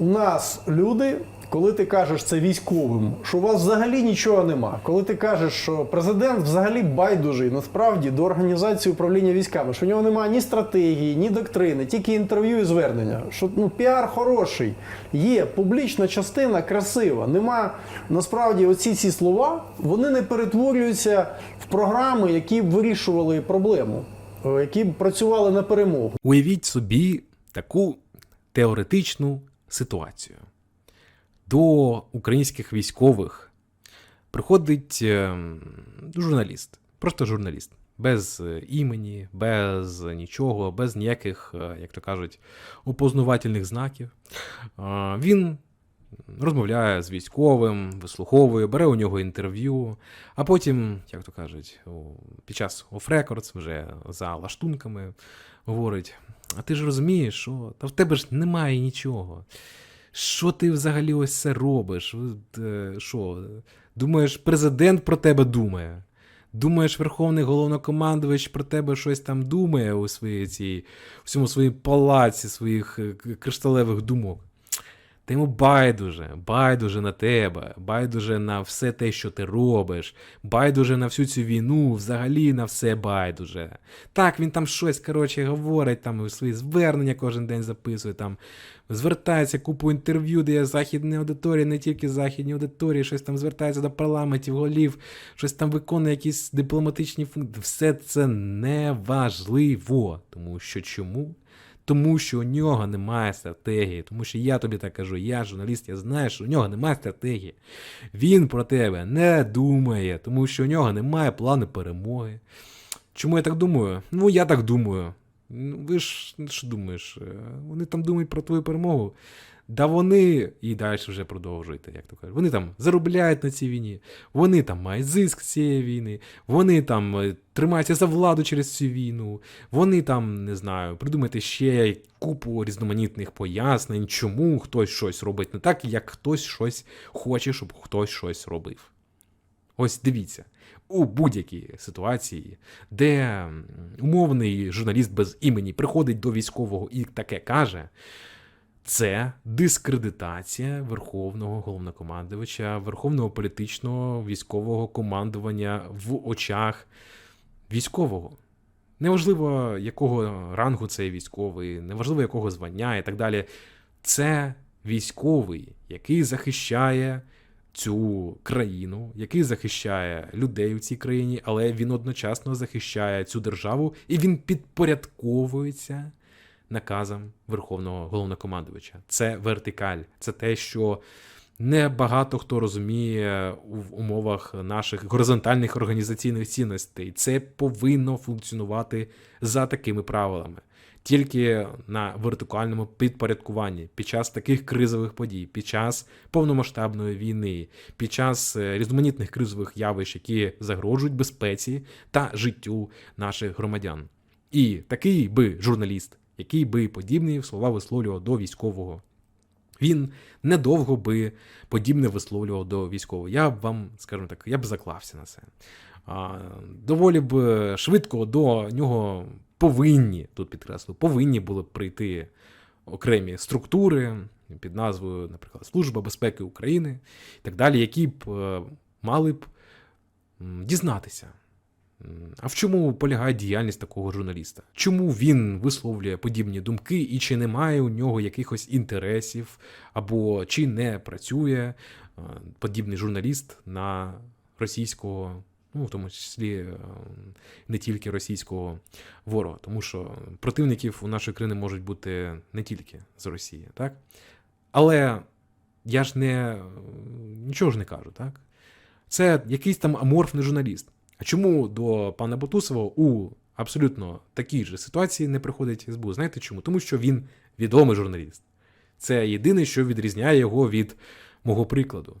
Нас люди, коли ти кажеш це військовим, що у вас взагалі нічого нема. Коли ти кажеш, що президент взагалі байдужий насправді до організації управління військами, що в нього немає ні стратегії, ні доктрини, тільки інтерв'ю і звернення. Що ну піар хороший, є публічна частина красива. Нема насправді оці ці слова, вони не перетворюються в програми, які б вирішували проблему, е, які б працювали на перемогу. Уявіть собі таку теоретичну ситуацію. До українських військових приходить ем, журналіст, просто журналіст, без е, імені, без нічого, без ніяких, е, як то кажуть, опознавательних знаків. Він розмовляє з військовим, вислуховує, бере у нього інтерв'ю, а потім, як то кажуть, під час оф-рекордс, вже за лаштунками, говорить: а ти ж розумієш, що та в тебе ж немає нічого. Що ти взагалі ось це робиш? Е, Що? Думаєш, президент про тебе думає? Думаєш, Верховний головнокомандувач про тебе щось там думає у своїй цій, всьому своїй палаці своїх е, кришталевих думок? Та йому байдуже, байдуже на тебе, байдуже на все те, що ти робиш, байдуже на всю цю війну, взагалі на все байдуже. Так, він там щось, коротше, говорить, там свої звернення кожен день записує, там звертається купу інтерв'ю, де є західні аудиторії, не тільки західні аудиторії, щось там звертається до парламентів, голів, щось там виконує якісь дипломатичні функції. Все це неважливо. Тому що чому? Тому що у нього немає стратегії. Тому що я тобі так кажу, я журналіст, я знаю, що у нього немає стратегії. Він про тебе не думає, тому що у нього немає плану перемоги. Чому я так думаю? Ну, я так думаю. Ну, ви ж ну, що думаєш? е, Вони там думають про твою перемогу. Да вони і далі вже продовжуйте, як то кажуть. Вони там заробляють на цій війні, вони там мають зиск цієї війни, вони там е, тримаються за владу через цю війну, вони там, не знаю, придумайте ще купу різноманітних пояснень, чому хтось щось робить не так, як хтось щось хоче, щоб хтось щось робив. Ось дивіться, у будь-якій ситуації, де умовний журналіст без імені приходить до військового і таке каже, це дискредитація Верховного головнокомандувача, Верховного політичного військового командування в очах військового. Неважливо, якого рангу цей військовий, неважливо, якого звання і так далі. Це військовий, який захищає цю країну, який захищає людей у цій країні, але він одночасно захищає цю державу і він підпорядковується наказам Верховного головнокомандувача. Це вертикаль, це те, що не багато хто розуміє в умовах наших горизонтальних організаційних цінностей. Це повинно функціонувати за такими правилами. Тільки на вертикальному підпорядкуванні під час таких кризових подій, під час повномасштабної війни, під час е, різноманітних кризових явищ, які загрожують безпеці та життю наших громадян. І такий би журналіст, який би подібні слова висловлював до військового, він недовго би подібне висловлював до військового. Я б вам, скажімо так, я б заклався на це. Доволі б швидко до нього повинні, тут підкреслю, повинні були б прийти окремі структури під назвою, наприклад, Служба безпеки України і так далі, які б е, мали б дізнатися. А в чому полягає діяльність такого журналіста? Чому він висловлює подібні думки, і чи немає у нього якихось інтересів, або чи не працює е, подібний журналіст на російського, ну в тому числі е, не тільки російського ворога, тому що противників у нашої країни можуть бути не тільки з Росії, так? Але я ж не нічого ж не кажу, так? Це якийсь там аморфний журналіст. А чому до пана Бутусова у абсолютно такій же ситуації не приходить СБУ? Знаєте чому? Тому що він відомий журналіст. Це єдине, що відрізняє його від мого прикладу.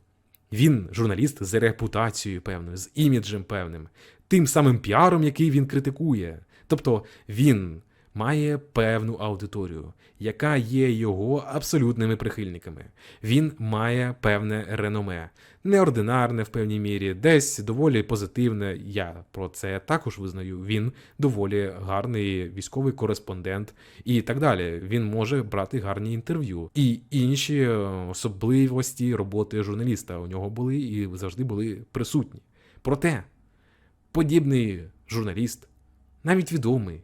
Він журналіст з репутацією певною, з іміджем певним, тим самим піаром, який він критикує. Тобто він має певну аудиторію, яка є його абсолютними прихильниками. Він має певне реноме, неординарне в певній мірі, десь доволі позитивне. Я про це також визнаю. Він доволі гарний військовий кореспондент і так далі. Він може брати гарні інтерв'ю. І інші е, особливості роботи журналіста у нього були і завжди були присутні. Проте подібний журналіст, навіть відомий,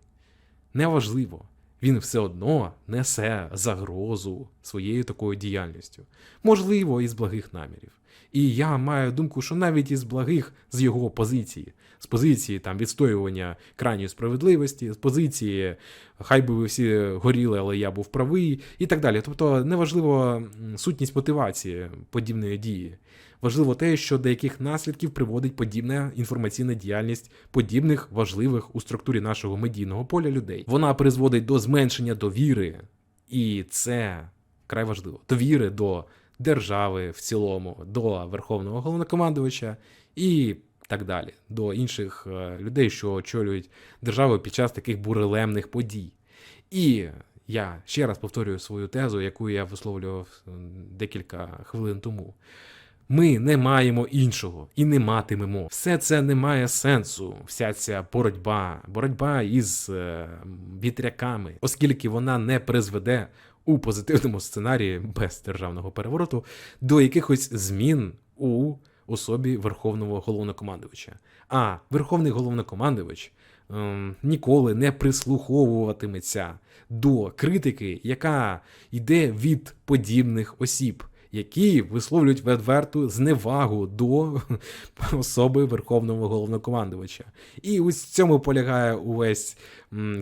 неважливо, він все одно несе загрозу своєю такою діяльністю, можливо, із благих намірів. І я маю думку, що навіть із благих з його позиції, з позиції там відстоювання крайньої справедливості, з позиції хай би ви всі горіли, але я був правий, і так далі. Тобто неважливо сутність мотивації подібної дії. Важливо те, що до яких наслідків приводить подібна інформаційна діяльність подібних важливих у структурі нашого медійного поля людей. Вона призводить до зменшення довіри, і це край важливо. Довіри до держави в цілому, до верховного головнокомандувача і так далі, до інших е, людей, що очолюють державу під час таких бурелемних подій. І я ще раз повторюю свою тезу, яку я висловлював декілька хвилин тому. Ми не маємо іншого і не матимемо. Все це не має сенсу. Вся ця боротьба, боротьба із е, вітряками, оскільки вона не призведе у позитивному сценарії без державного перевороту до якихось змін у особі верховного головнокомандувача. А верховний головнокомандувач ем, ніколи не прислуховуватиметься до критики, яка йде від подібних осіб, які висловлюють відверту зневагу до особи верховного головнокомандувача. І ось в цьому полягає увесь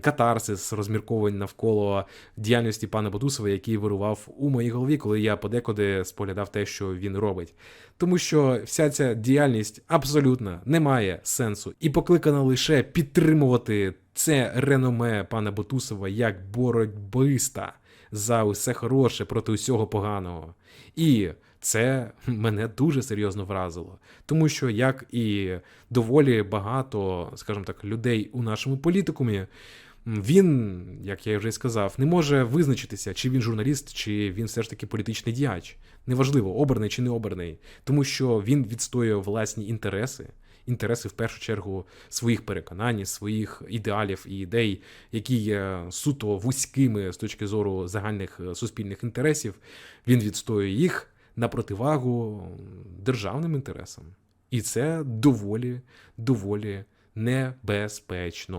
катарсис розмірковань навколо діяльності пана Бутусова, який вирував у моїй голові, коли я подекуди споглядав те, що він робить. Тому що вся ця діяльність абсолютно не має сенсу і покликана лише підтримувати це реноме пана Бутусова як боротьбиста за усе хороше проти усього поганого. І це мене дуже серйозно вразило, тому що як і доволі багато, скажімо так, людей у нашому політикумі, він, як я вже й сказав, не може визначитися, чи він журналіст, чи він все ж таки політичний діяч. Неважливо, обраний чи не обраний, тому що він відстоює власні інтереси. Інтереси в першу чергу своїх переконань, своїх ідеалів і ідей, які є суто вузькими з точки зору загальних е, суспільних інтересів. Він відстоює їх на противагу державним інтересам. І це доволі, доволі небезпечно.